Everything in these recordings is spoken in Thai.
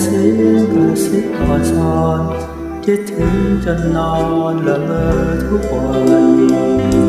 เสียงกระซิบอ่อนช้อนคิดถึงจนนอนละเมอทุกวัน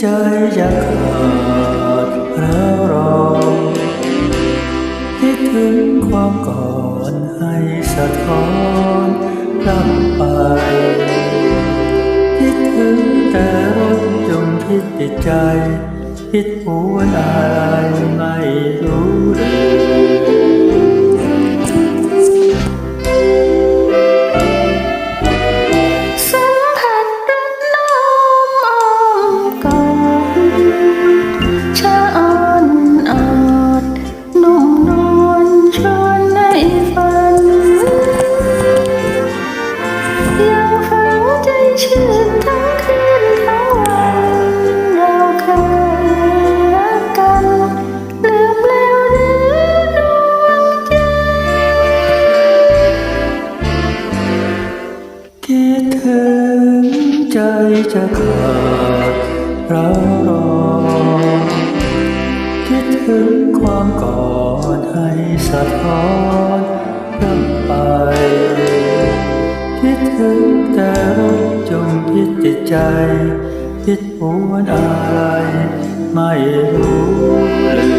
ใจจะขาดแล้วรองคิดถึงความก่อนให้สะท้อนกลับไปคิดถึงแต่รถยนต์ที่ติดใจคิดหัวนอะไม่รู้เลยสั คิดถึงใจจะขาดเรารอ คิดถึงความก่อนให้สะท้อนกลับไป คิดถึงแต่รถจงคิดจิตใจ คิดหวนอะไร ไม่รู้เลย